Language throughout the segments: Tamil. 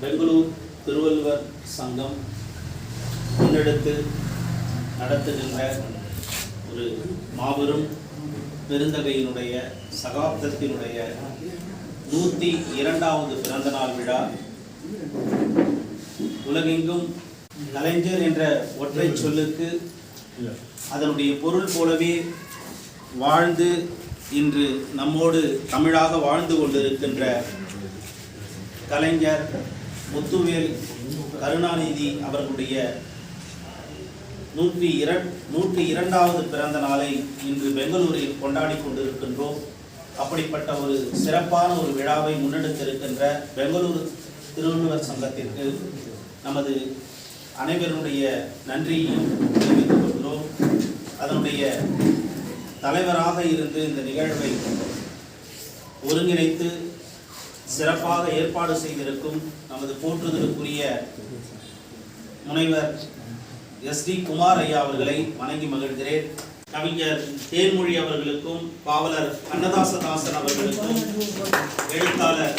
பெங்களூர் திருவள்ளுவர் சங்கம் முன்னெடுத்து நடத்துகின்ற ஒரு மாபெரும் பெருந்தகையினுடைய சகாப்தத்தினுடைய நூற்றி இரண்டாவது பிறந்தநாள் விழா. உலகெங்கும் கலைஞர் என்ற ஒற்றை சொல்லுக்கு அதனுடைய பொருள் போலவே வாழ்ந்து இன்று நம்மோடு தமிழாக வாழ்ந்து கொண்டிருக்கின்ற கலைஞர் முத்துவேல் கருணாநிதி அவர்களுடைய நூற்றி இரண் நூற்றி இரண்டாவது பிறந்த நாளை இன்று பெங்களூரில் கொண்டாடி கொண்டிருக்கின்றோம். அப்படிப்பட்ட ஒரு சிறப்பான ஒரு விழாவை முன்னெடுத்திருக்கின்ற பெங்களூரு திருவள்ளுவர் சங்கத்திற்கு நமது அனைவருடைய நன்றியையும் தெரிவித்துக் கொள்கிறோம். அதனுடைய தலைவராக இருந்து இந்த நிகழ்வை ஒருங்கிணைத்து சிறப்பாக ஏற்பாடு செய்திருக்கும் நமது போற்றுதலுக்குரிய முனைவர் எஸ் டி குமார் ஐயா அவர்களை வணங்கி மகிழ்கிறேன். கவிஞர் தேன்மொழி அவர்களுக்கும் பாவலர் கண்ணதாசதாசன் அவர்களுக்கும் எழுத்தாளர்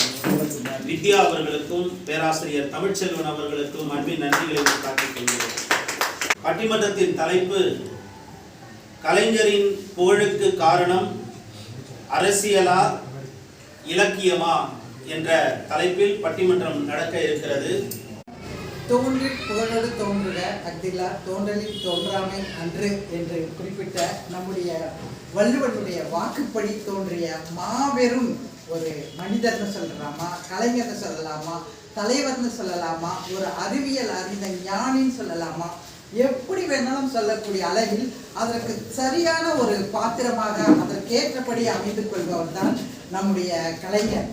வித்யா அவர்களுக்கும் பேராசிரியர் தமிழ்ச்செல்வன் அவர்களுக்கும் அன்பின் நன்றிகளை காட்டிக் கொள்கிறேன். பட்டிமன்றத்தின் தலைப்பு கலைஞரின் புகழுக்கு காரணம் அரசியலா இலக்கியமா என்ற தலைப்பில் பட்டிமன்றம் நடக்க இருக்கிறது. தோன்றி புகழோடு தோன்றுக அக்தில்லா தோன்றலில் தோன்றாமை அன்று என்று குறிப்பிட்ட நம்முடைய வள்ளுவனுடைய வாக்குப்படி தோன்றிய மாபெரும் ஒரு மனிதர்னு சொல்லலாமா கலைஞர்னு சொல்லலாமா தலைவர்னு சொல்லலாமா ஒரு அறிவியல் அறிந்த ஞானின்னு சொல்லலாமா எப்படி வேணாலும் சொல்லக்கூடிய அளவில் அதற்கு சரியான ஒரு பாத்திரமாக அதற்கேற்றபடி அமைந்து கொள்பவர் தான் நம்முடைய கலைஞர்.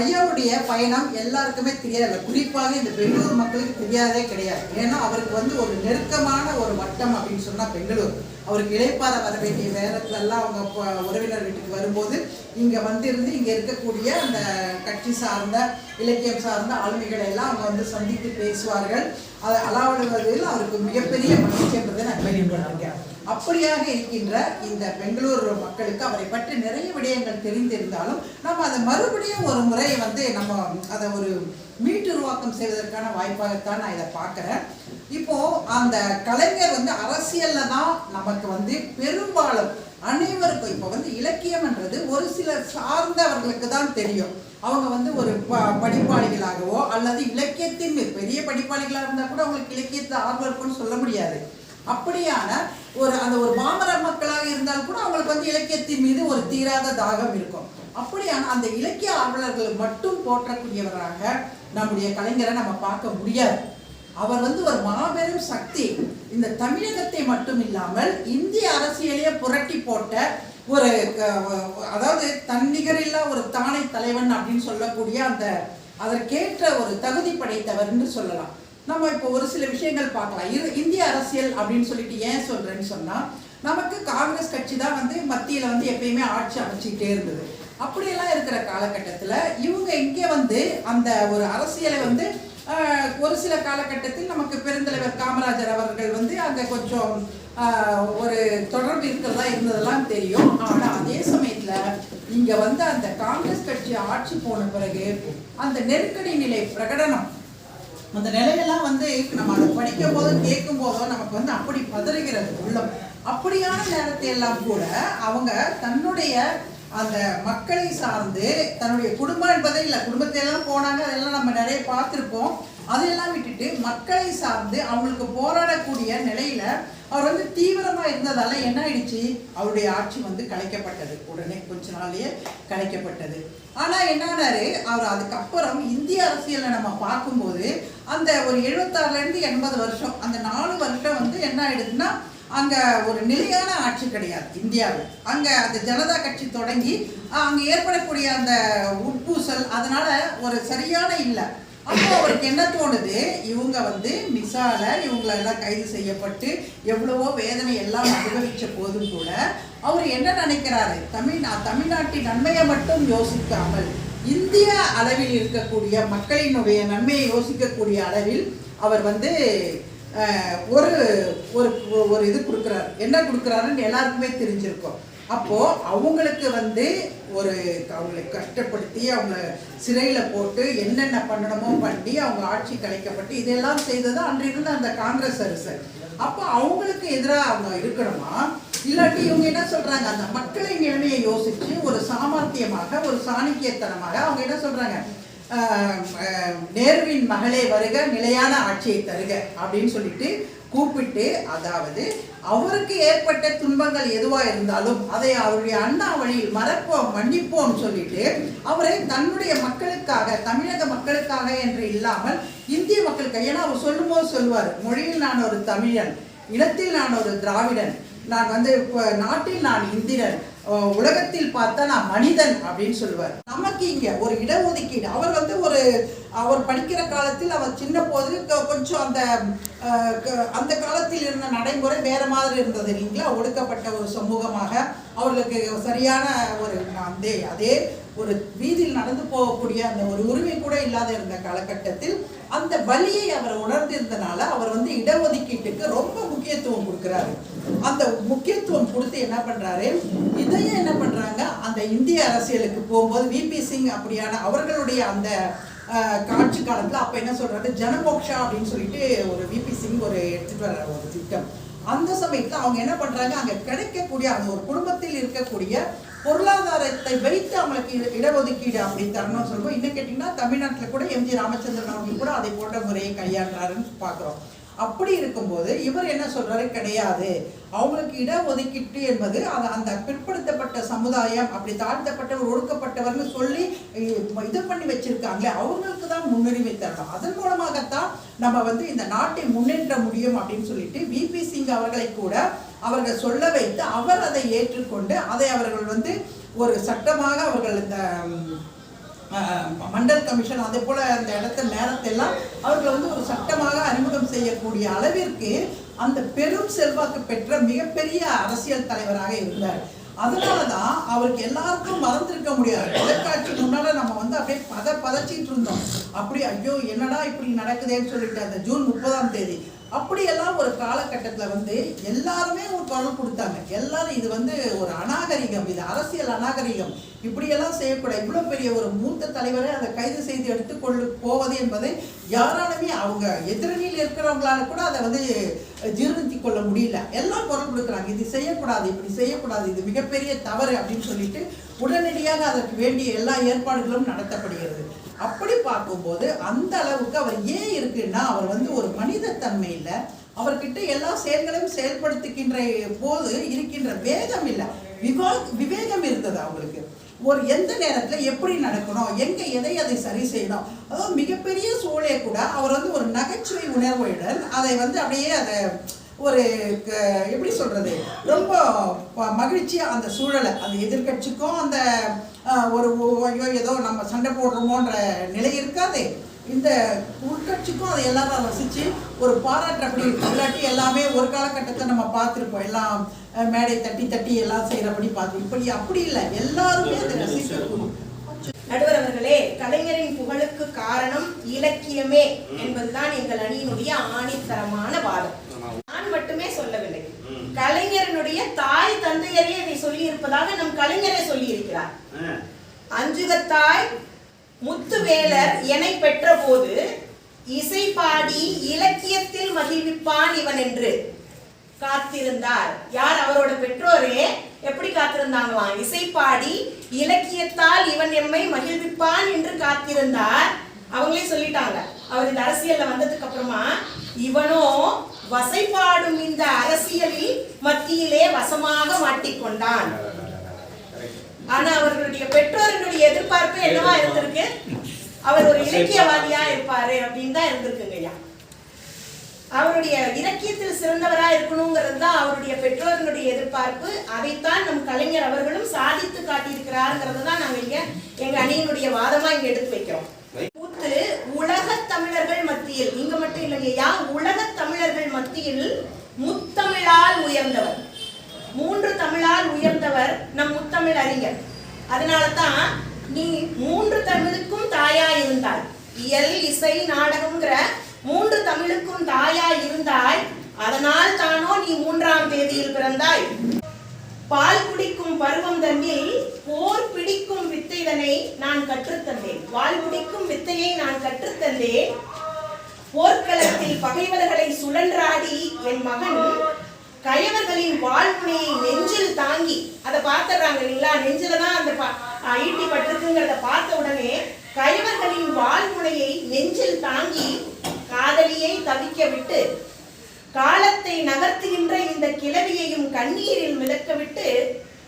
ஐயாவுடைய பயணம் எல்லாருக்குமே தெரியாது குறிப்பாக இந்த பெங்களூர் மக்களுக்கு தெரியாதே கிடையாது. ஏன்னா அவருக்கு வந்து ஒரு நெருக்கமான ஒரு வட்டம் அப்படின்னு சொன்னா பெங்களூர். அவருக்கு இழைப்பார வர வேண்டிய நேரத்துல எல்லாம் அவங்க உறவினர் வீட்டுக்கு வரும்போது இங்க வந்திருந்து இங்க இருக்கக்கூடிய அந்த கட்சி சார்ந்த இலக்கியம் சார்ந்த ஆளுமைகளை எல்லாம் அவங்க வந்து சந்தித்து பேசுவார்கள். அதை அளவிடுவதில் அவருக்கு மிகப்பெரிய மகிழ்ச்சி என்பதை நான் கேள்விப்பட்டிருக்கேன். அப்படியாக இருக்கின்ற இந்த பெங்களூர் மக்களுக்கு அவரை பற்றி நிறைய விடயங்கள் தெரிந்திருந்தாலும் நம்ம அதை மறுபடியும் ஒரு முறை வந்து நம்ம அதை ஒரு மீட்டுருவாக்கம் செய்வதற்கான வாய்ப்பாகத்தான் நான் இதை பார்க்குறேன். இப்போ அந்த கலைஞர் வந்து அரசியல்ல தான் நமக்கு வந்து பெரும்பாலும் அனைவருக்கும் இப்போ வந்து இலக்கியம்ன்றது ஒரு சிலர் சார்ந்தவர்களுக்கு தான் தெரியும். அவங்க வந்து ஒரு ப படிப்பாளிகளாகவோ அல்லது இலக்கியத்தின் பெரிய படிப்பாளிகளாக இருந்தால் கூட அவங்களுக்கு இலக்கியத்தை ஆர்வம் இருக்குன்னு சொல்ல முடியாது. அப்படியான ஒரு அந்த ஒரு பாமர மக்களாக இருந்தால் கூட அவங்களுக்கு வந்து இலக்கியத்தின் மீது ஒரு தீராத தாகம் இருக்கும். அப்படியான அந்த இலக்கிய ஆர்வலர்கள் மட்டும் போற்றக்கூடியவராக நம்முடைய கலைஞரை நம்ம பார்க்க முடியாது. அவர் வந்து ஒரு மாபெரும் சக்தி. இந்த தமிழகத்தை மட்டும் இல்லாமல் இந்திய அரசியலையே புரட்டி போட்ட ஒரு க- அதாவது தன்னிகரில்லா ஒரு தானை தலைவன் அப்படின்னு சொல்லக்கூடிய அந்த அதற்கேற்ற ஒரு தகுதி படைத்தவர்னு சொல்லலாம். நம்ம இப்போ ஒரு சில விஷயங்கள் பார்க்கலாம். இது இந்திய அரசியல் அப்படின்னு சொல்லிட்டு ஏன் சொல்றேன்னு சொன்னா நமக்கு காங்கிரஸ் கட்சி தான் வந்து மத்தியில வந்து எப்பயுமே ஆட்சி அமைச்சிக்கிட்டே இருந்தது. அப்படியெல்லாம் இருக்கிற காலகட்டத்தில் இவங்க இங்கே வந்து அந்த ஒரு அரசியலை வந்து ஒரு சில காலகட்டத்தில் நமக்கு பெருந்தலைவர் காமராஜர் அவர்கள் வந்து அங்கே கொஞ்சம் ஒரு தொடர்பு இருக்கிறதா இருந்ததெல்லாம் தெரியும். ஆனால் அதே சமயத்தில் இங்கே வந்து அந்த காங்கிரஸ் கட்சி ஆட்சி போன பிறகு அந்த நெருக்கடி நிலை பிரகடனம் அந்த நிலையெல்லாம் வந்து நம்ம அதை படிக்கும் போதும் கேட்கும் போதும் நமக்கு வந்து அப்படி பதறுகிறது உள்ளம் அப்படியான நேரத்தை எல்லாம் கூட அவங்க தன்னுடைய அந்த மக்களை சார்ந்து தன்னுடைய குடும்பம் என்பதே இல்லை குடும்பத்தை எல்லாம் போனாங்க அதெல்லாம் நம்ம நிறைய பார்த்துருப்போம். அதையெல்லாம் விட்டுட்டு மக்களை சார்ந்து அவங்களுக்கு போராடக்கூடிய நிலையில அவர் வந்து தீவிரமா இருந்ததால என்ன ஆயிடுச்சு? அவருடைய ஆட்சி வந்து கலைக்கப்பட்டது. உடனே கொஞ்ச நாள்லயே கலைக்கப்பட்டது. ஆனா என்னானாரு அவர் அதுக்கப்புறம் இந்திய அரசியலை நம்ம பார்க்கும்போது அந்த ஒரு எழுபத்தாறுல இருந்து எண்பது வருஷம் அந்த நாலு வருஷம் வந்து என்ன ஆயிடுதுன்னா அங்க ஒரு நிலையான ஆட்சி கிடையாது இந்தியாவில். அங்க அந்த ஜனதா கட்சி தொடங்கி அங்கே அங்க ஏற்படக்கூடிய அந்த உட்பூசல் அதனால ஒரு சரியான இல்லை. அப்போ அவருக்கு என்ன தோணுது? இவங்க வந்து மிசால இவங்களை எல்லாம் கைது செய்யப்பட்டு எவ்வளவோ வேதனை எல்லாம் அனுபவிச்ச போதும் கூட அவர் என்ன நினைக்கிறாரு? தமிழ் தமிழ்நாட்டின் நன்மையை மட்டும் யோசிக்காமல் இந்திய அளவில் இருக்கக்கூடிய மக்களினுடைய நன்மையை யோசிக்கக்கூடிய அளவில் அவர் வந்து ஒரு ஒரு ஒரு இது கொடுக்குறாரு. என்ன கொடுக்குறாருன்னு எல்லாருக்குமே தெரிஞ்சிருக்கோம். அப்போ அவங்களுக்கு வந்து ஒரு அவங்களை கஷ்டப்படுத்தி அவங்க சிறையில போட்டு என்னென்ன பண்ணணுமோ பண்ணி அவங்க ஆட்சி கலைக்கப்பட்டு இதெல்லாம் செய்தது அன்றிருந்த அந்த காங்கிரஸ் அரசு அப்போ அவங்களுக்கு எதிராக அவங்க இருக்கணுமா? இல்லாட்டி இவங்க என்ன சொல்றாங்க? அந்த மக்களின் நிலைமையை யோசிச்சு ஒரு சாமர்த்தியமாக ஒரு சாணிக்கியத்தனமாக அவங்க என்ன சொல்றாங்க? நேருவின் மகளே வருக நிலையான ஆட்சியை தருக அப்படின்னு சொல்லிட்டு கூப்பிட்டு அதாவது அவருக்கு ஏற்பட்ட துன்பங்கள் எதுவா இருந்தாலும் அதை அவருடைய அண்ணா வழியில் மறப்போம் மன்னிப்போம் சொல்லிட்டு அவரை தன்னுடைய மக்களுக்காக தமிழக மக்களுக்காக என்று இல்லாமல் இந்திய மக்களுக்கு ஏன்னா அவர் சொல்லும்போது சொல்லுவார் மொழியில் நான் ஒரு தமிழன் இனத்தில் நான் ஒரு திராவிடன் நான் வந்து நாட்டில் நான் இந்திரன் உலகத்தில் பார்த்தா நான் மனிதன் அப்படின்னு சொல்லுவார். நமக்கு இங்க ஒரு இடஒதுக்கீடு. அவர் வந்து ஒரு அவர் படிக்கிற காலத்தில் அவர் சின்ன போது கொஞ்சம் அந்த க- அந்த காலத்தில் இருந்த நடைமுறை வேற மாதிரி இருந்தது இல்லைங்களா? ஒடுக்கப்பட்ட ஒரு சமூகமாக அவர்களுக்கு சரியான ஒரு அதே அதே ஒரு வீதியில் நடந்து போகக்கூடிய அந்த ஒரு உரிமை கூட இல்லாத இருந்த காலகட்டத்தில் அந்த வலியை அவர் உணர்ந்திருந்தனால அவர் வந்து இடஒதுக்கீட்டுக்கு ரொம்ப முக்கியத்துவம் கொடுக்கிறாரு. அந்த முக்கியத்துவம் கொடுத்து என்ன பண்றாரு? இதையும் என்ன பண்றாங்க? அந்த இந்திய அரசியலுக்கு போகும்போது விபி சிங் அப்படியான அவர்களுடைய அந்த அஹ், காட்சி காலத்துல அப்ப என்ன சொல்றாரு? ஜனமோக்ஷா அப்படின்னு சொல்லிட்டு ஒரு விபி சிங் ஒரு எடுத்துட்டு வர்ற ஒரு திட்டம். அந்த சமயத்துல அவங்க என்ன பண்றாங்க? அங்க கிடைக்கக்கூடிய அந்த ஒரு குடும்பத்தில் இருக்கக்கூடிய பொருளாதாரத்தை வைத்து அவங்களுக்கு இட- இடஒதுக்கீடு அப்படி தரணும்னு சொல்லுவோம் இன்னும் கேட்டிங்கன்னா தமிழ்நாட்டில் கூட எம்ஜி ராமச்சந்திரன் அவங்க கூட அதை போன்ற முறையை கையாளுறாருன்னு பார்க்குறோம். அப்படி இருக்கும்போது இவர் என்ன சொல்றாரு? கிடையாது. அவங்களுக்கு இடஒதுக்கீட்டு என்பது அது அந்த பிற்படுத்தப்பட்ட சமுதாயம் அப்படி தாழ்த்தப்பட்டவர் ஒடுக்கப்பட்டவர்னு சொல்லி இது பண்ணி வச்சிருக்காங்களே அவங்களுக்கு தான் முன்னுரிமை தரணும். அதன் மூலமாகத்தான் நம்ம வந்து இந்த நாட்டை முன்னேற்ற முடியும் அப்படின்னு சொல்லிட்டு விபி சிங் அவர்களை கூட அவர்கள் சொல்ல வைத்து அவர் அதை ஏற்றுக்கொண்டு அதை அவர்கள் வந்து ஒரு சட்டமாக அவர்கள் இந்த மண்டல் கமிஷன் அதே போல அந்த இடத்த நேரத்தெல்லாம் எல்லாம் வந்து ஒரு சட்டமாக அறிமுகம் செய்யக்கூடிய அளவிற்கு அந்த பெரும் செல்வாக்கு பெற்ற மிகப்பெரிய அரசியல் தலைவராக இருந்தார். அதனாலதான் அவருக்கு எல்லாருக்கும் மறந்துருக்க முடியாது. தொலைக்காட்சி முன்னால நம்ம வந்து அப்படியே பத பதச்சிட்டு இருந்தோம். அப்படி ஐயோ என்னடா இப்படி நடக்குதேன்னு சொல்லிட்டு அந்த ஜூன் முப்பதாம் தேதி அப்படியெல்லாம் ஒரு காலகட்டத்தில் வந்து எல்லாருமே ஒரு பணம் கொடுத்தாங்க. எல்லாரும் இது வந்து ஒரு அநாகரிகம் இது அரசியல் அநாகரிகம். இப்படியெல்லாம் செய்யக்கூடாது இவ்வளோ பெரிய ஒரு மூத்த தலைவரை அதை கைது செய்து எடுத்துக்கொண்டு போவது என்பதை யாராலுமே அவங்க எதிரணியில் இருக்கிறவங்களால கூட அதை வந்து ஜீர்ணித்து கொள்ள முடியல. எல்லாம் குரல் கொடுக்குறாங்க. இது செய்யக்கூடாது இப்படி செய்யக்கூடாது இது மிகப்பெரிய தவறு அப்படின்னு சொல்லிட்டு உடனடியாக அதற்கு வேண்டிய எல்லா ஏற்பாடுகளும் நடத்தப்படுகிறது. அப்படி பார்க்கும்போது அந்த அளவுக்கு அவர் ஏன் இருக்குன்னா அவர் வந்து ஒரு மனித தன்மையில் அவர்கிட்ட எல்லா செயல்களையும் செயல்படுத்துகின்ற போது இருக்கின்ற வேகம் இல்லை. விவா விவேகம் இருந்தது அவங்களுக்கு. ஒரு எந்த நேரத்தில் எப்படி நடக்கணும் எங்கே எதை அதை சரி செய்யணும். அதாவது மிகப்பெரிய சூழலே கூட அவர் வந்து ஒரு நகைச்சுவை உணர்வுடன் அதை வந்து அப்படியே அதை ஒரு க- எப்படி சொல்றது? ரொம்ப மகிழ்ச்சியாக அந்த சூழலை அந்த எதிர்க்கட்சிக்கும் அந்த ஒரு ஐயோ ஏதோ நம்ம சண்டை போடுறோமோன்ற நிலை இருக்காதே. இந்த உள்கட்சிக்கும் அதை எல்லாரும் ரசிச்சு ஒரு பாராட்டுறபடி இருக்கும் இல்லாட்டி எல்லாமே ஒரு காலகட்டத்தை நம்ம பார்த்துருப்போம். எல்லாம் மேடை தட்டி தட்டி எல்லாம் செய்கிறபடி பார்த்து. இப்படி அப்படி இல்லை. எல்லாருமே அதை ரசிக்கணும் நடுவர் அவர்களே கலைஞரின் புகழுக்கு காரணம் இலக்கியமே என்பதுதான் எங்கள் அணியினுடைய ஆணித்தரமான வாதம். நான் மட்டுமே சொல்லவில்லை. கலைஞரனுடைய தாய் தந்தையரே இதை சொல்லி இருப்பதாக நம் கலைஞரே சொல்லி இருக்கிறார். அஞ்சுகத்தாய் முத்துவேலர் எனை பெற்றபோது இசை பாடி இலக்கியத்தில் மகிழ்விப்பான் இவன் என்று காத்திருந்தார். யார் அவரோட பெற்றோரே? எப்படி காத்திருந்தாங்களாம்? இசை பாடி இலக்கியத்தால் இவன் எம்மை மகிழ்விப்பான் என்று காத்திருந்தார். அவங்களே சொல்லிட்டாங்க. அவர் இந்த அரசியல்ல வந்ததுக்கு அப்புறமா இவனோ வசைபாடும் இந்த அரசியலில் மத்தியிலே வசமாக மாட்டிக்கொண்டான். ஆனா அவர்களுடைய பெற்றோர்களுடைய எதிர்பார்ப்பு என்னவா இருந்திருக்கு? அவர் ஒரு இலக்கியவாதியா இருப்பாரு அப்படின்னு தான் இருந்திருக்குங்க ஐயா. அவருடைய இலக்கியத்தில் சிறந்தவரா இருக்கணுங்கிறது தான் அவருடைய பெற்றோர்களுடைய எதிர்பார்ப்பு. அதைத்தான் நம் கலைஞர் அவர்களும் சாதித்து காட்டியிருக்கிறாருங்கிறத தான் நாங்க இங்க எங்க அணியினுடைய வாதமா இங்க எடுத்து வைக்கிறோம். கூத்து உலக தமிழர்கள் மத்தியில் இங்க மட்டும் இல்லைங்கய்யா உலக தமிழர்கள் மத்தியில் முத்தமிழால் உயர்ந்தவர். மூன்று தமிழால் உயர்ந்தவர் நம் முத்தமிழ் அறிஞர். அதனால தான் நீ மூன்று தமிழுக்கும் தாயா இருந்தாய். இயல் இசை நாடகம்ங்கிற மூன்று தமிழுக்கும் தாயா இருந்தாய். அதனால் தானோ நீ மூன்றாம் தேதியில் பிறந்தாய். பால் குடிக்கும் பருவம் தன்னில் போர் பிடிக்கும் வித்தைதனை நான் கற்றுத்தந்தேன். வாள் பிடிக்கும் வித்தையை நான் கற்றுத்தந்தேன். போர்க்களத்தில் பகைவர்களை சுழன்றாடி என் மகன் கயவர்களின் வாழ்முனையை நெஞ்சில் தாங்கி அதை பார்த்துடுறாங்க இல்லைங்களா? நெஞ்சில தான் அந்த ப- ஈட்டி பட்டிருக்குங்கிறத பார்த்த உடனே கயவர்களின் வாழ்முனையை நெஞ்சில் தாங்கி காதலியை தவிக்க விட்டு காலத்தை நகர்த்துகின்ற இந்த கிளவியையும் கண்ணீரில் மிதக்க விட்டு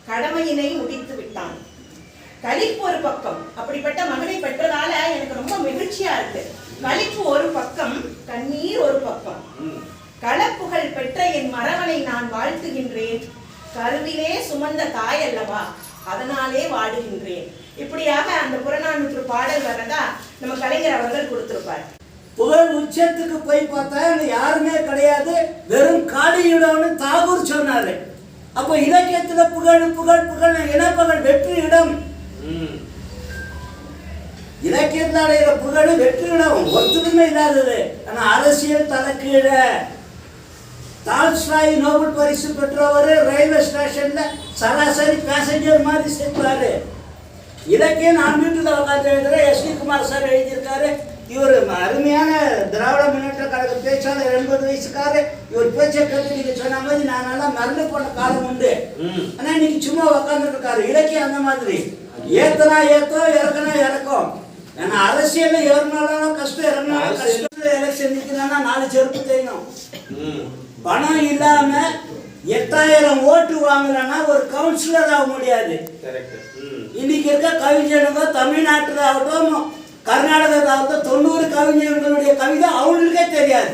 கடமையினை முடித்து விட்டான். களிப்பு ஒரு பக்கம். அப்படிப்பட்ட மகனை பெற்றதால எனக்கு ரொம்ப மகிழ்ச்சியா இருக்கு. களிப்பு ஒரு பக்கம் கண்ணீர் ஒரு பக்கம். ம். களப்புகள் பெற்ற என் மரவனை நான் வாழ்த்துகின்றேன். கருவிலே சுமந்த தாய் அல்லவா? அதனாலே வாடுகின்றேன். இப்படியாக அந்த புறநானூற்று பாடல் வர்றதா நம்ம கலைஞர் அவர்கள் கொடுத்திருப்பார். புகழ் உச்சத்துக்கு போய் பார்த்தா யாருமே கிடையாது. வெறும் காளியிடம்னு தாகூர் சொன்னாரு. அப்ப இலக்கியத்துல புகழ் புகழ் புகழ் இனப்பகல் வெற்றி இடம் இலக்கியத்தில் அடைகிற புகழ் வெற்றி இடம் ஒருத்தருமே இல்லாதது. ஆனா அரசியல் தலைக்கீழ டால்ஸ்டாய் நோபல் பரிசு பெற்றவர் ரயில்வே ஸ்டேஷன்ல சராசரி பேசஞ்சர் மாதிரி சேர்ப்பாரு. இலக்கியம் நான் வீட்டில் உட்காந்து எழுதுறேன் எஸ் டி குமார் சார் எழுதியிருக்காரு. இவர் அருமையான திராவிட முன்னேற்ற கழக பேச்சாளர் எண்பது வயசுக்காரு இவர் பேச்சை கேட்டு நீங்க சொன்ன மாதிரி நான் நல்லா மறந்து போன காலம் உண்டு. ஆனா இன்னைக்கு சும்மா உட்காந்துட்டு இருக்காரு இலக்கியம் அந்த மாதிரி. ஏத்தனா ஏத்தோ இறக்கனா இறக்கும். ஏன்னா அரசியல்ல ஏறினாலும் கஷ்டம் இறங்கினாலும் கஷ்டம் எலெக்ஷன் நிற்கிறான்னா நாலு செருப்பு தெரியணும் ம். பணம் இல்லாம எட்டாயிரம் ஓட்டு வாங்கலன்னா ஒரு கவுன்சிலர் ஆக முடியாது. இன்னைக்கு இருக்க கவிஞனுங்க தமிழ்நாட்டில் ஆகட்டும் கர்நாடகத்தில் ஆகட்டும் தொண்ணூறு கவிஞர்களுடைய கவிதை அவங்களுக்கே தெரியாது.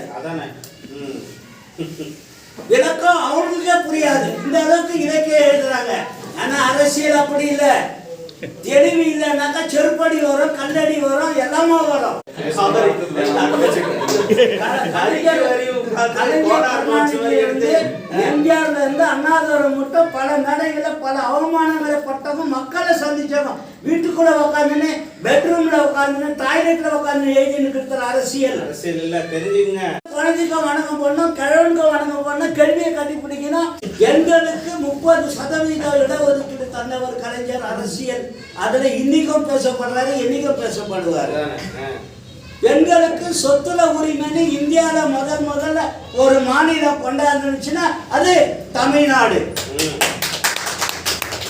விளக்கம் அவங்களுக்கே புரியாது. இந்த அளவுக்கு இலக்கியம் எழுதுறாங்க. ஆனா அரசியல் அப்படி இல்லை. தெளிவு இல்லைனாக்கா செருப்படி வரும் கல்லடி வரும் எல்லாமே வரும். இருந்து எம்ஜிஆர்ல இருந்து அண்ணாதுரை மட்டும் பல மேடைகளை பல அவமானங்களை பட்டவங்க மக்களை சந்திச்சவங்க வீட்டுக்குள்ள உட்காந்துன்னு பெட்ரூம்ல உட்காந்துன்னு டாய்லெட்ல உட்காந்து எழுதின்னு இருக்கிற அரசியல் அரசியல் இல்ல தெரிஞ்சுங்க குழந்தைக்கு வணக்கம் பண்ணணும் கிழவனுக்கு வணக்கம் பண்ணணும் கேள்வியை கண்டுபிடிக்கணும் எண்களுக்கு முப்பது சதவீத இடஒதுக்கீடு தந்தவர் கலைஞர் அரசியல் அதுல இன்னைக்கும் பேசப்படுறாரு என்னைக்கும் பேசப்படுவாரு பெண்களுக்கு சொத்துல உரிமைன்னு இந்தியால முதல் முதல்ல ஒரு மாநிலம் கொண்டாந்துச்சுன்னா அது தமிழ்நாடு.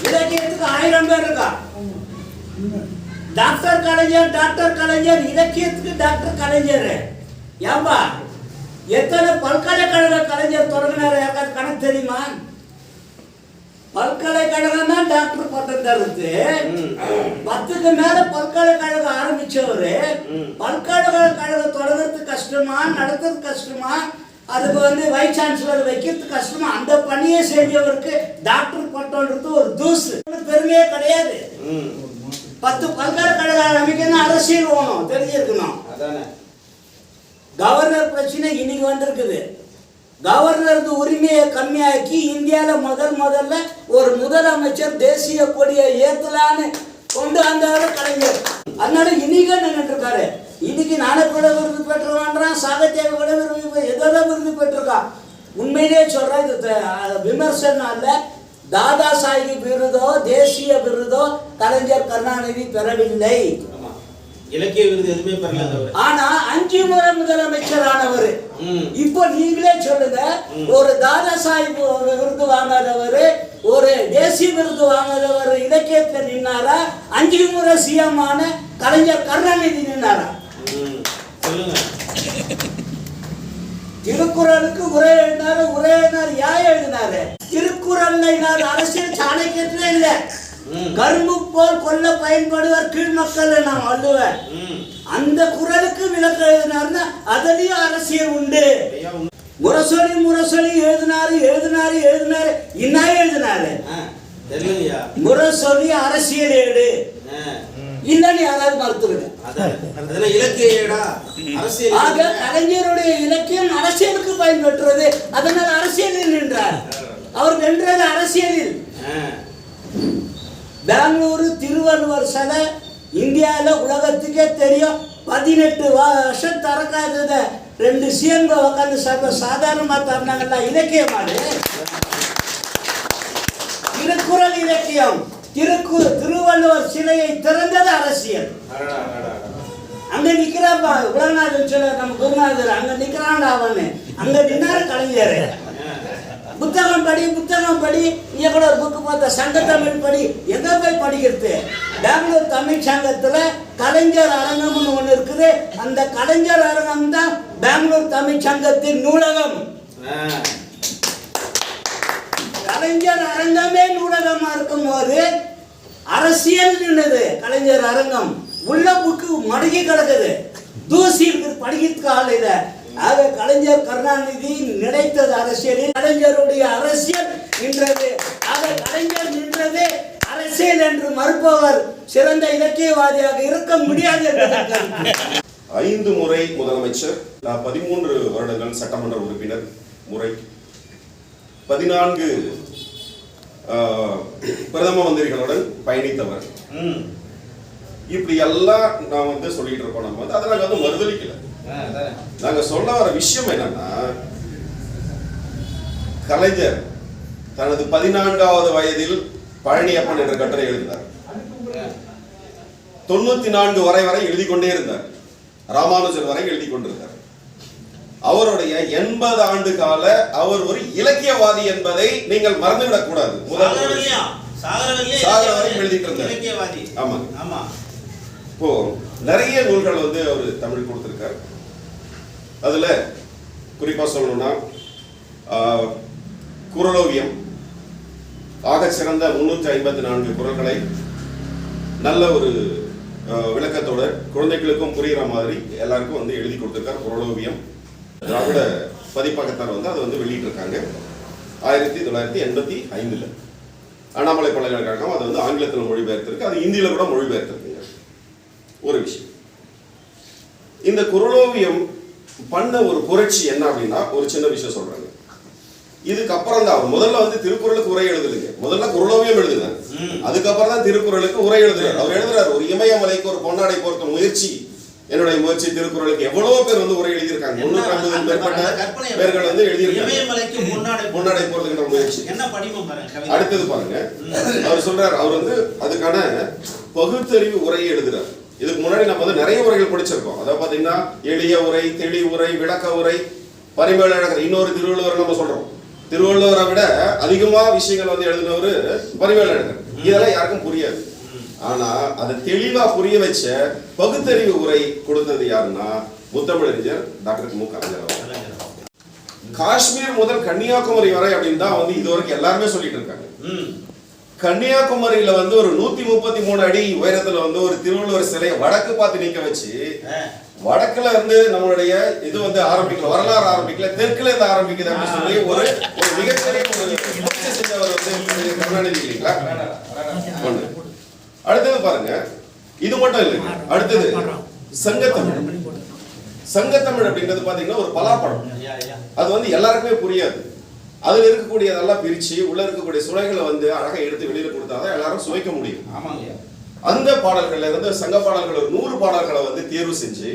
இலக்கியத்துக்கு ஆயிரம் பேர் இருக்கா? டாக்டர் கலைஞர் டாக்டர் கலைஞர் இலக்கியத்துக்கு டாக்டர் கலைஞர். ஏம்பா எத்தனை பல்கலைக்கழக கலைஞர் தொடங்கினார் யாருக்காவது கணக்கு தெரியுமா? பல்கலைக்கழகம் தான் டாக்டர் பட்டம் தருது. பத்துக்கு மேல பல்கலைக்கழகம் ஆரம்பிச்சவரு. ம். பல்கலைக்கழகம் தொடங்குறது கஷ்டமா நடத்துறது கஷ்டமா அதுக்கு வந்து வைஸ் சான்சலர் வைக்கிறது கஷ்டமா அந்த பணியை செஞ்சவருக்கு டாக்டர் பட்டம்ன்றது ஒரு தூசு. பெருமையே கிடையாது. பத்து பல்கலைக்கழகம் ஆரம்பிக்கணும் அரசியல் ஓணும் தெரிஞ்சிருக்கணும். அதானே. கவர்னர் பிரச்சனை இன்னைக்கு வந்திருக்குது. கவர்னருக்கு உரிமையை கம்மியாக்கி இந்தியாவில் முதல் முதல்ல ஒரு முதலமைச்சர் தேசிய கொடியை ஏற்றலான்னு கொண்டு வந்தவர் கலைஞர். அதனால இன்னைக்கு நின்றுட்டு இருக்காரு இன்னைக்கு ஞானப்பட விருது பெற்றுவான்றான் சாகித்ய கூட விருது ஏதோ விருது பெற்றிருக்கான். உண்மையிலேயே சொல்கிறேன் இது த- விமர்சனம் தாதா சாஹிப் விருதோ தேசிய விருதோ கலைஞர் கருணாநிதி பெறவில்லை. இலக்கிய விருது எதுவுமே பெறல ஆனா அஞ்சு முறை முதலமைச்சர் ஆனவர். இப்போ நீங்களே சொல்லுங்க. ஒரு தாதா சாஹிப் விருது வாங்காதவர் ஒரு தேசிய விருது வாங்காதவர் இலக்கியத்துல நின்னாரா அஞ்சு முறை சிஎம் ஆன கலைஞர் கருணாநிதி நின்னாரா. சொல்லுங்க திருக்குறளுக்கு உரை எழுதினாரு உரை எழுதினாரு யார் எழுதினாரு திருக்குறள்ல இல்லாத அரசியல் சாணக்கியத்துல இல்ல. கரும்பு போல் கொல்ல பயன்படுவர் கீழ்மக்கள் நான் வள்ளுவேன். அந்த குறளுக்கு விளக்கம் எழுதினாருன்னா அதுலயும் அரசியல் உண்டு. முரசொலி முரசொலி எழுதினாரு எழுதினாரு எழுதினாரு. என்ன எழுதினாரு? முரசொலி அரசியல் ஏடு. இல்லைன்னு யாராவது மறுத்துருங்க ஆக. கலைஞருடைய இலக்கியம் அரசியலுக்கு பயன்பெற்றது. அதனால் அரசியலில் நின்றார். அவர் வென்றது அரசியலில். பெங்களூரு திருவள்ளுவர் சிலை இந்தியாவில் உலகத்துக்கே தெரியும். பதினெட்டு வருஷம் திறக்காதத ரெண்டு சிஎங்க உட்காந்து சர்வ சாதாரணமாக தந்தாங்கல்ல இலக்கியமாடு திருக்குறள் இலக்கியம். திருக்கு திருவள்ளுவர் சிலையை திறந்தது அரசியல். அங்க நிக்கிறாப்பா உலகநாதன் சொல்ல நம்ம குருநாதர் அங்க நிக்கிறான்டா அவனு. அங்க நின்னாரு கலைஞர். புத்தகம் படி புத்தகம் படி ஒரு புக்கு பார்த்த சங்க தமிழ் படி எங்க போய் படிக்கிறது? பெங்களூர் தமிழ் சங்கத்துல கலைஞர் அரங்கம்னு ஒண்ணு இருக்குது. அந்த கலைஞர் அரங்கம் தான் பெங்களூர் தமிழ் சங்கத்தின் நூலகம். கலைஞர் அரங்கமே நூலகமா இருக்கும் போது அரசியல் நின்னுது. கலைஞர் அரங்கம். உள்ள புக்கு மடங்கி கிடக்குது. தூசி இருக்குது படிக்கிறதுக்கு ஆள் இல்லை. ஆக கலைஞர் கருணாநிதி நினைத்தது அரசியலில் கலைஞருடைய அரசியல் நின்றது ஆக கலைஞர் நின்றது அரசியல் என்று மறுப்பவர் சிறந்த இலக்கியவாதியாக இருக்க முடியாது. ஐந்து முறை முதலமைச்சர் நான் பதிமூன்று வருடங்கள் சட்டமன்ற உறுப்பினர் முறை பதினான்கு ஆஹ், பிரதம மந்திரிகளுடன் பயணித்தவர். இப்படி எல்லாம் நான் வந்து சொல்லிட்டு இருக்கோம் நம்ம வந்து அதை நாங்கள் வந்து மறுதளிக்கல. நாங்க சொல்ல வர விஷயம் என்னன்னா கலைஞர் தனது பதினான்காவது வயதில் பழனியப்பன் என்ற கட்டுரை எழுதினார் ஆ. தொண்ணூத்தி நான்கு வரை வரை எழுதி கொண்டே இருந்தார் ராமானுஜர் வரை எழுதி கொண்டிருந்தார் அவருடைய எண்பது ஆண்டு கால அவர் ஒரு இலக்கியவாதி என்பதை நீங்கள் மறந்துவிடக் கூடாது முதல் சாகர எழுதிட்டு இருந்தார். இலக்கியவாதி. ஆமா. ஆமா. இப்போ நிறைய நூல்கள் வந்து அவர் தமிழ் கொடுத்துருக்காரு. அதில் குறிப்பாக சொல்லணும்னா குரலோவியம் ஆக சிறந்த முன்னூற்றி ஐம்பத்தி நான்கு குறள்களை நல்ல ஒரு விளக்கத்தோட குழந்தைகளுக்கும் புரிகிற மாதிரி எல்லாருக்கும் வந்து எழுதி கொடுத்துருக்காரு குரலோவியம் திராவிட பதிப்பகத்தார் வந்து அதை வந்து வெளியிட்டிருக்காங்க. ஆயிரத்தி தொள்ளாயிரத்தி எண்பத்தி ஐந்தில். அண்ணாமலை பல்கலைக்கழகம் அதை வந்து ஆங்கிலத்தில் மொழிபெயர்த்திருக்கு. அது இந்தியில் கூட மொழிபெயர்த்திருக்கு. ஒரு விஷயம். இந்த குறளோவியம் பண்ண ஒரு புரட்சி என்ன அப்படின்னா ஒரு சின்ன விஷயம் சொல்றாங்க. இதுக்கப்புறம் தான் முதல்ல வந்து திருக்குறளுக்கு உரை எழுதுலுங்க. முதல்ல குறளோவியம் எழுதுனார். அதுக்கப்புறம் தான் திருக்குறளுக்கு உரை எழுதுறாரு அவர் எழுதுறாரு ஒரு இமயமலைக்கு ஒரு பொன்னாடை போர்த்த முயற்சி. என்னுடைய முயற்சி திருக்குறளுக்கு எவ்வளவோ பேர் வந்து உரை எழுதியிருக்காங்க. முன்னூற்றி ஐம்பது மேற்பட்ட பேர்கள் வந்து எழுதியிருக்காங்க. இமயமலைக்கு முன்னாடி பொன்னாடை போர்த்துக்கிற முயற்சி. அடுத்தது பாருங்க. அவர் சொல்றாரு அவர் வந்து அதுக்கான பகுத்தறிவு உரையை எழுதுறாரு. இதுக்கு முன்னாடி நம்ம வந்து நிறைய உரைகள் படிச்சிருக்கோம். அதாவது பார்த்தீங்கன்னா எளிய உரை தெளி உரை விளக்க உரை பரிமேலழகர் இன்னொரு திருவள்ளுவர் நம்ம சொல்றோம். திருவள்ளுவரை விட அதிகமா விஷயங்கள் வந்து எழுதினவர் பரிமேலழகர் இதெல்லாம் யாருக்கும் புரியாது. ஆனா அதை தெளிவா புரிய வச்ச பகுத்தறிவு உரை கொடுத்தது யாருன்னா முத்தமிழறிஞர் டாக்டர் மு. கலைஞர் காஷ்மீர் முதல் கன்னியாகுமரி வரை அப்படின்னு தான் வந்து இதுவரைக்கும் எல்லாருமே சொல்லிட்டு இருக்காங்க. கன்னியாகுமரியில வந்து ஒரு நூத்தி முப்பத்தி மூணு அடி உயரத்துல வந்து ஒரு திருவள்ளுவர் சிலையை வடக்கு பார்த்து நிக்க வச்சு. வடக்குல இருந்து நம்மளுடைய இது வந்து ஆரம்பிக்கல வரலாறு ஆரம்பிக்கல தெற்குல இருந்து ஆரம்பிக்குது அப்படின்னு சொல்லி ஒரு ஒரு மிகப்பெரிய புரட்சி செஞ்சவர் வந்து கருணாநிதி இல்லைங்களா. அடுத்தது பாருங்க. இது மட்டும் இல்லைங்க அடுத்தது சங்கத்தமிழ். சங்கத்தமிழ் அப்படின்றது பாத்தீங்கன்னா ஒரு பலாப்பழம். ஐயா. அது வந்து எல்லாருக்குமே புரியாது. அதுல இருக்கக்கூடியதெல்லாம் பிரிச்சு உள்ள இருக்கக்கூடிய சுவைகளை வந்து அழகா எடுத்து வெளியில கொடுத்தாதான் எல்லாரும் சுவைக்க முடியும் ஆமாங்க. அந்த பாடல்கள்ல இருந்து சங்க பாடல்கள் ஒரு நூறு பாடல்களை வந்து தேர்வு செஞ்சு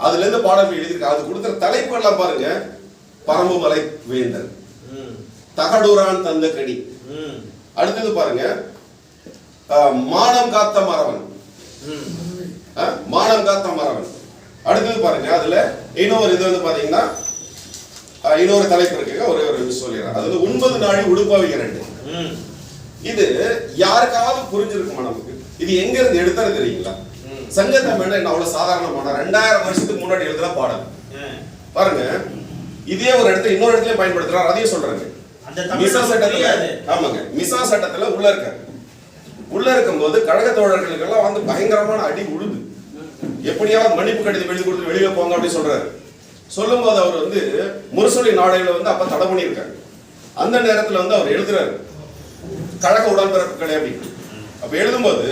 அதுல இருந்து பாடல்கள் எழுதியிருக்காங்க அது கொடுத்த தலைப்பு எல்லாம் பாருங்க பரம்பு மலை வேந்தன் ம். தகடூரான் தந்த கடி ம். அடுத்தது பாருங்க மானம் காத்த மறவன் ம். ஆஹ், மானம் காத்த மறவன் அடுத்தது பாருங்க அதுல இன்னொரு இது வந்து பாத்தீங்கன்னா இன்னொரு தலைப்பு இருக்குங்க. ஒரே ஒரு நிமிஷம் சொல்லிடுறேன். அது ஒன்பது நாடி உடுப்பாவிங்க ரெண்டு ம். இது யாருக்காவது புரிஞ்சிருக்குமா நமக்கு? இது எங்க இருந்து எடுத்தாரு தெரியுங்களா? ம். சங்க தமிழ் என்ன அவ்வளவு சாதாரணமான ரெண்டாயிரம் வருஷத்துக்கு முன்னாடி எழுதுன பாடல். பாருங்க. இதே ஒரு இடத்துல இன்னொரு இடத்துல பயன்படுத்துறாரு. அதையும் சொல்றாங்க மிசா சட்டத்துல. ஆமாங்க. மிசா சட்டத்துல உள்ள இருக்காரு உள்ள இருக்கும்போது கழக தோழர்களுக்கெல்லாம் வந்து பயங்கரமான அடி உழுது. எப்படியாவது மன்னிப்பு கடிதம் எழுதி கொடுத்து வெளியில போங்க அப்படின்னு சொல்றாரு. சொல்லும்போது அவர் வந்து முரசொலி நாடுகளை வந்து அப்ப தடை பண்ணியிருக்காங்க அந்த நேரத்துல வந்து அவர் எழுதுறாரு. கழக உடன்பிறப்புகளே அப்படின்னு. அப்ப எழுதும்போது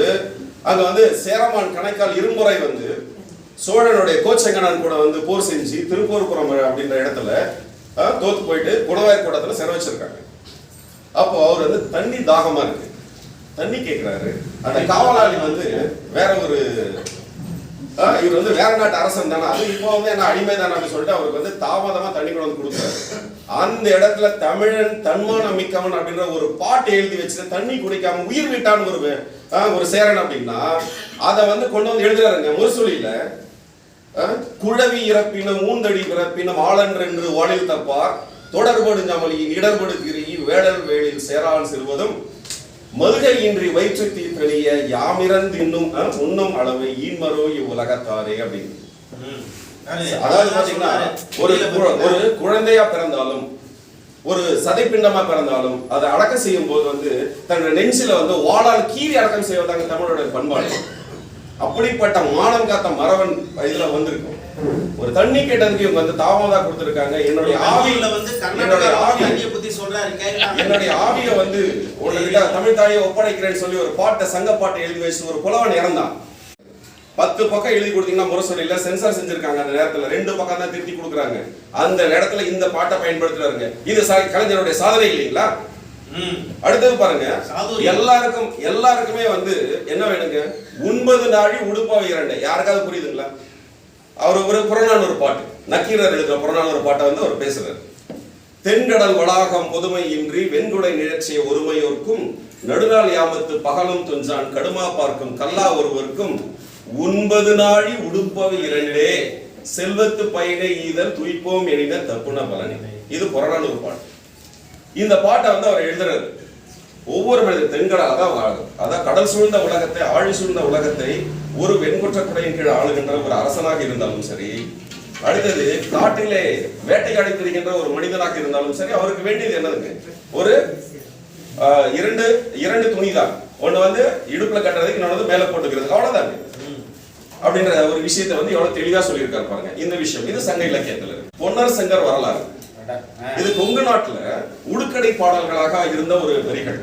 அங்க வந்து சேரமான் கணைக்கால் இருமுறை வந்து சோழனுடைய கோச்செங்கனான் கூட வந்து போர் செஞ்சு திருப்பூர்புரம் அப்படின்ற இடத்துல தோத்து போயிட்டு குடவாயர் கூடத்துல சிற வச்சிருக்காங்க. அப்போ அவர் வந்து தண்ணி தாகமா இருக்கு. தண்ணி கேட்கிறாரு அந்த காவலாளி வந்து வேற ஒரு இவர் வந்து வேற நாட்டு அரசன் தானே. அது இப்போ வந்து என்ன அடிமை தானே அப்படின்னு சொல்லிட்டு அவருக்கு வந்து தாமதமா தண்ணி கொண்டு வந்து கொடுத்தாரு. அந்த இடத்துல தமிழன் தன்மானம் மிக்கவன் அப்படின்ற ஒரு பாட்டு எழுதி வச்சுட்டு தண்ணி குடிக்காம உயிர் விட்டான்னு ஒரு ஆ, ஒரு சேரன் அப்படின்னா அதை வந்து கொண்டு வந்து எழுதுறாருங்க முரசொலியில. ஆ, குழவி இறப்பினும் மூந்தடி பிறப்பினும் ஆளன்றென்று வாழில் தப்பார். தொடர்படு ஜமலியின் வேடல் வேளில் சேரான் செல்வதும் மதுகையின்றி வயிற்று தீர்த்தெளிய யாமிறந்து இன்னும் உண்ணும் அளவு ஈன்மரோ இவ்வுலகத்தாரே அப்படின்னு. அதாவது பாத்தீங்கன்னா ஒரு ஒரு குழந்தையா பிறந்தாலும் ஒரு சதைப்பிண்டமா பிறந்தாலும் அதை அடக்கம் செய்யும் போது வந்து தன்னுடைய நெஞ்சில வந்து வாளால் கீறி அடக்கம் செய்வதாங்க தமிழோட பண்பாடு. அப்படிப்பட்ட மானம் காத்த மறவன் இதுல வந்திருக்கும். ஒரு தண்ணி கேட்டதுக்கு இவங்க வந்து தாமதா கொடுத்திருக்காங்க. என்னுடைய ஆவி ஆவியில வந்து என்னுடைய கர்நாடகா ஆவி தண்ணியை பத்தி சொல்றாரு கேட்கலாம் என்னுடைய ஆவிய வந்து உங்ககிட்ட தமிழ் தாயை ஒப்படைக்கிறேன்னு சொல்லி ஒரு பாட்டை சங்க பாட்டை எழுதி வச்சு ஒரு புலவன் இறந்தான். பத்து பக்கம் எழுதி கொடுத்தீங்கன்னா முரசொலியில சென்சார் செஞ்சிருக்காங்க அந்த நேரத்துல. ரெண்டு பக்கம் தான் திருத்தி கொடுக்குறாங்க. அந்த இடத்துல இந்த பாட்டை பயன்படுத்துறாருங்க. இது கலைஞருடைய சாதனை இல்லைங்களா. அடுத்தது பாருங்க. எல்லாருக்கும் எல்லாருக்குமே வந்து என்ன வேணுங்க? உண்பது நாழி உடுப்பாவை இரண்டு. யாருக்காவது புரியுதுங்களா? அவர் ஒரு புறநானூறு பாட்டு. நக்கீரர் எழுதுகிற புறநானூறு பாட்டை வந்து அவர் பேசுறாரு. தென்கடல் வளாகம் பொதுமை இன்றி வெண்குடை நிழற்சிய ஒருமையோர்க்கும் நடுநாள் யாமத்து பகலும் துஞ்சான் கடுமா பார்க்கும் கல்லா ஒருவருக்கும் ஒன்பது நாழி உடுப்பவை இரண்டே செல்வத்து பயனை ஈதல் துய்ப்போம் எனின தப்புன பலனி இது புறநானூறு பாட்டு. இந்த பாட்டை வந்து அவர் எழுதுறாரு. ஒவ்வொரு மனிதன் தென்கடல் அதான் வா- அதான் கடல் சூழ்ந்த உலகத்தை ஆழி சூழ்ந்த உலகத்தை ஒரு வெண்குற்ற குடையின் கீழ் ஆளுகின்ற ஒரு அரசனாக இருந்தாலும் சரி அடுத்தது காட்டிலே வேட்டையாடி திரிகின்ற ஒரு மனிதனாக இருந்தாலும் சரி அவருக்கு வேண்டியது என்னதுங்க? ஒரு இரண்டு இரண்டு துணி தான் ஒண்ணு வந்து இடுப்புல கட்டுறதுக்கு இன்னொன்று மேல போட்டுக்கிறது அவ்வளவுதாங்க அப்படின்ற ஒரு விஷயத்தை வந்து எவ்வளவு தெளிவா சொல்லியிருக்காரு பாருங்க. இந்த விஷயம் இது சங்க இலக்கியத்துல இருக்கு. பொன்னர் சங்கர் வரலாறு. இது கொங்கு நாட்டுல உடுக்கடை பாடல்களாக இருந்த ஒரு வரிகள்.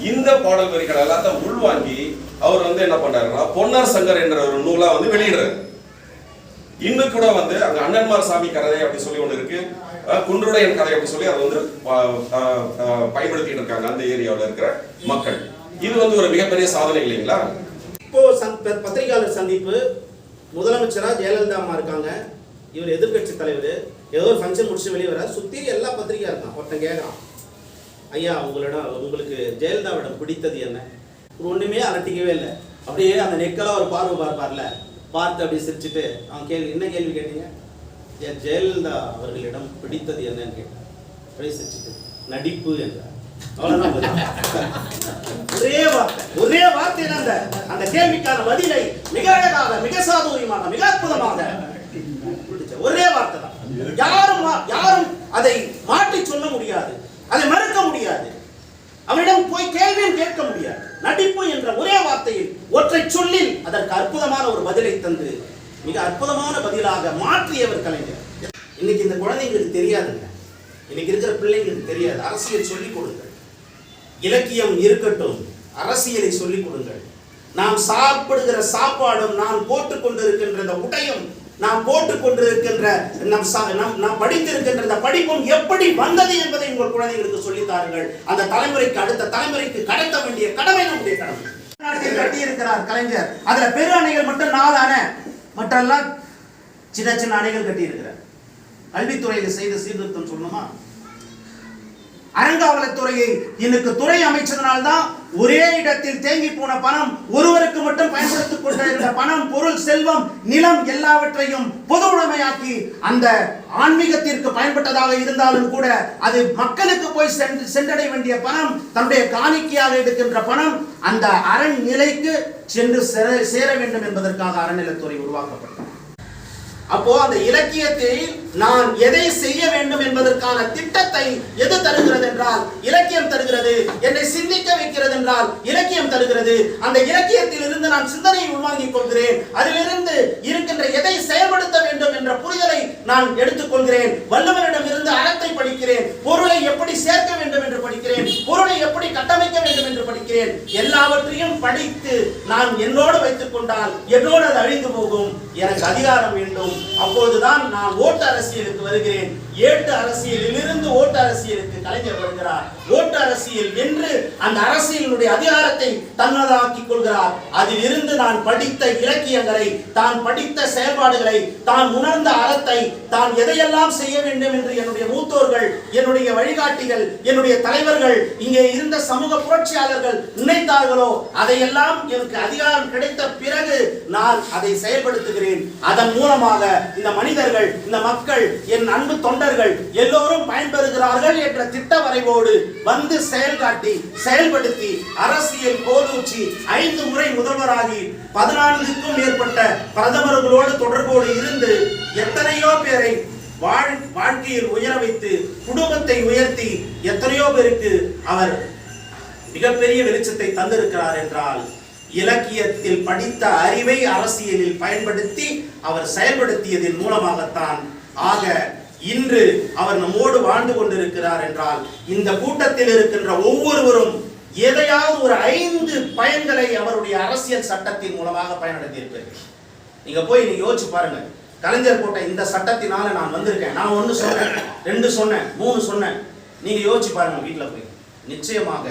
இந்த பாடல் வரிகள் எல்லாத்தையும் உள்வாங்கி அவர் வந்து என்ன பண்றாருன்னா பொன்னர் சங்கர் என்ற ஒரு நூலா வந்து வெளியிடுறாரு. இன்னும் கூட வந்து அங்க அண்ணன்மார் சாமி கதை அப்படின்னு சொல்லி ஒண்ணு இருக்கு. குன்றுடையன் கதை அப்படின்னு சொல்லி அதை வந்து பயன்படுத்திட்டு இருக்காங்க அந்த ஏரியாவில் இருக்கிற மக்கள். இது வந்து ஒரு மிகப்பெரிய சாதனை இல்லைங்களா? இப்போ சந்- பத்திரிகையாளர் சந்திப்பு முதலமைச்சரா ஜெயலலிதா அம்மா இருக்காங்க. இவர் எதிர்க்கட்சி தலைவர். ஏதோ ஒரு ஃபங்க்ஷன் முடிச்சு வெளியே வர சுத்தி எல்லா பத்திரிகையா இருக்கான் ஒருத்தன் கேட்கறான் ஐயா உங்களிடம் உங்களுக்கு ஜெயலலிதாவிடம் பிடித்தது என்ன? ஒன்றுமே அலட்டிக்கவே இல்லை. அப்படியே அந்த நெக்கலாக ஒரு பார்வை பார்ப்பார்ல பார்த்து அப்படியே சிரிச்சுட்டு அவன் கேள்வி என்ன கேள்வி கேட்டீங்க? என் ஜெயலலிதா அவர்களிடம் பிடித்தது என்னன்னு கேட்டேன். அப்படியே சிரிச்சுட்டு நடிப்பு என்றார். ஒரே வார்த்தை ஒரே வார்த்தையில அந்த அந்த கேள்விக்கான பதிலை மிக அழகாக மிக சாதுரியமாக மிக அற்புதமாக ஒரே வார்த்தை தான். யாரும் யாரும் அதை மாற்றி சொல்ல முடியாது. அதை மறுக்க முடியாது. அவரிடம் போய் கேள்வியும் கேட்க முடியாது. நடிப்பு என்ற ஒரே வார்த்தையில் ஒற்றை சொல்லில் அதற்கு அற்புதமான ஒரு பதிலை தந்து மிக அற்புதமான பதிலாக மாற்றியவர் கலைஞர். இன்னைக்கு இந்த குழந்தைங்களுக்கு தெரியாதுங்க. இன்னைக்கு இருக்கிற பிள்ளைங்களுக்கு தெரியாது. அரசியல் சொல்லிக் கொடுங்கள். இலக்கியம் இருக்கட்டும் அரசியலை சொல்லிக் கொடுங்கள். நாம் சாப்பிடுகிற சாப்பாடும் நாம் போட்டுக் கொண்டிருக்கின்ற இந்த உடையும் நாம் போட்டுக் கொண்டிருக்கின்ற நம் நாம் படித்திருக்கின்ற இந்த படிப்பும் எப்படி வந்தது என்பதை உங்கள் குழந்தைகளுக்கு சொல்லித்தார்கள் அந்த தலைமுறைக்கு அடுத்த தலைமுறைக்கு கடத்த வேண்டிய கடமை நம்முடைய கடமை. நாட்டில் கட்டியிருக்கிறார் கலைஞர். அதுல பெரு அணைகள் மட்டும் நாலு அணை. மற்றெல்லாம் சின்ன சின்ன அணைகள் கட்டியிருக்கிறார். கல்வித்துறையில் செய்த சீர்திருத்தம் சொல்லணுமா? அறங்காவலத்துறையை இன்னைக்கு துறை அமைச்சதனால்தான் ஒரே இடத்தில் தேங்கி போன பணம் ஒருவருக்கு மட்டும் பயன்படுத்திக் கொண்டிருந்த பணம் பொருள் செல்வம் நிலம் எல்லாவற்றையும் பொது உடைமையாக்கி அந்த ஆன்மீகத்திற்கு பயன்பட்டதாக இருந்தாலும் கூட அது மக்களுக்கு போய் சென்று சென்றடைய வேண்டிய பணம் தன்னுடைய காணிக்கையாக எடுக்கின்ற பணம் அந்த அறநிலைக்கு சென்று சேர- சேர வேண்டும் என்பதற்காக அறநிலைத்துறை உருவாக்கப்பட்டது. அப்போ அந்த இலக்கியத்தில் நான் எதை செய்ய வேண்டும் என்பதற்கான திட்டத்தை எது தருகிறது என்றால் இலக்கியம் தருகிறது என்னை சிந்திக்க வைக்கிறது என்றால் இலக்கியம் தருகிறது. அந்த இலக்கியத்தில் இருந்து நான் சிந்தனையை உள்வாங்கிக் கொள்கிறேன். அதிலிருந்து இருக்கின்ற எதை செயல்படுத்த வேண்டும் என்ற புரிதலை நான் எடுத்துக்கொள்கிறேன் வல்லவரிடம் இருந்து அறத்தை படிக்கிறேன். பொருளை எப்படி சேர்க்க வேண்டும் என்று படிக்கிறேன். பொருளை எப்படி கட்டமைக்க வேண்டும் என்று படிக்கிறேன். எல்லாவற்றையும் படித்து நான் என்னோடு வைத்துக் கொண்டால் என்னோடு அது அழிந்து போகும். எனக்கு அதிகாரம் வேண்டும். அப்பொழுதுதான் நான் ஓட்டு அரசியலுக்கு வருகிறேன். ஏட்டு அரசியலில் இருந்து ஓட்டு அரசியலுக்கு கலைஞர் வருகிறார். ஓட்டு அரசியல் வென்று அந்த அரசியலினுடைய அதிகாரத்தை தன்னதாக்கிக் கொள்கிறார். அதில் இருந்து நான் படித்த இலக்கியங்களை தான் படித்த செயல்பாடுகளை தான் உணர்ந்த அறத்தை தான் எதையெல்லாம் செய்ய வேண்டும் என்று என்னுடைய மூத்தோர்கள் என்னுடைய வழிகாட்டிகள் என்னுடைய தலைவர்கள் இங்கே இருந்த சமூக புரட்சியாளர்கள் நினைத்தார்களோ அதையெல்லாம் எனக்கு அதிகாரம் கிடைத்த பிறகு நான் அதை செயல்படுத்துகிறேன். அதன் மூலமாக இந்த மனிதர்கள் இந்த மக்கள் என் அன்பு தொண்டர்கள் எல்லோரும் பயன்பெறுகிறார்கள் என்ற திட்ட வரைவோடு வந்து செயல்காட்டி செயல்படுத்தி அரசியல் கோலூச்சி ஐந்து முறை முதல்வராகி பதினான்குக்கும் மேற்பட்ட பிரதமர்களோடு தொடர்போடு இருந்து எத்தனையோ பேரை வாழ் வாழ்க்கையில் உயர வைத்து குடும்பத்தை உயர்த்தி எத்தனையோ பேருக்கு அவர் மிகப்பெரிய வெளிச்சத்தை தந்திருக்கிறார் என்றால் இலக்கியத்தில் படித்த அறிவை அரசியலில் பயன்படுத்தி அவர் செயல்படுத்தியதன் மூலமாகத்தான். ஆக இன்று அவர் நம்மோடு வாழ்ந்து கொண்டிருக்கிறார் என்றால் இந்த கூட்டத்தில் இருக்கின்ற ஒவ்வொருவரும் எதையாவது ஒரு ஐந்து பயன்களை அவருடைய அரசியல் சட்டத்தின் மூலமாக பயனடைந்திருப்பீர்கள் நீங்க போய் நீங்க யோசிச்சு பாருங்க. கலைஞர் போட்ட இந்த சட்டத்தினால நான் வந்திருக்கேன். நான் ஒன்று சொன்னேன் ரெண்டு சொன்னேன் மூணு சொன்னேன். நீங்க யோசிச்சு பாருங்க வீட்டில் போய். நிச்சயமாக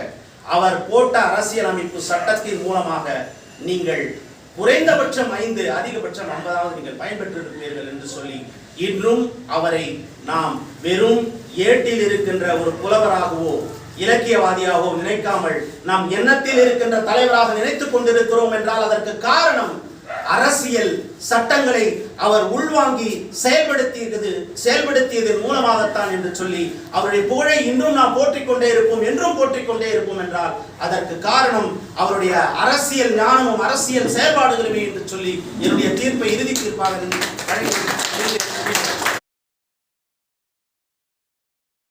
அவர் போட்ட அரசியலமைப்பு சட்டத்தின் மூலமாக நீங்கள் குறைந்தபட்சம் ஐந்து அதிகபட்சம் ஐம்பதாவது நீங்கள் பயன்பெற்றிருப்பீர்கள் என்று சொல்லி இன்றும் அவரை நாம் வெறும் ஏட்டில் இருக்கின்ற ஒரு புலவராகவோ இலக்கியவாதியாகவோ நினைக்காமல் நாம் எண்ணத்தில் இருக்கின்ற தலைவராக நினைத்துக் கொண்டிருக்கிறோம் என்றால் அதற்கு காரணம் அரசியல் சட்டங்களை அவர் உள்வாங்கி செயல்படுத்தியது செயல்படுத்தியதன் மூலமாகத்தான் என்று சொல்லி அவருடைய புகழை இன்னும் நாம் போற்றிக் கொண்டே இருப்போம் என்றும் போற்றிக் கொண்டே இருப்போம் என்றால் அதற்கு காரணம் அவருடைய அரசியல் ஞானமும் அரசியல் செயல்பாடுகளுமே என்று சொல்லி என்னுடைய தீர்ப்பை இறுதி தீர்ப்பாக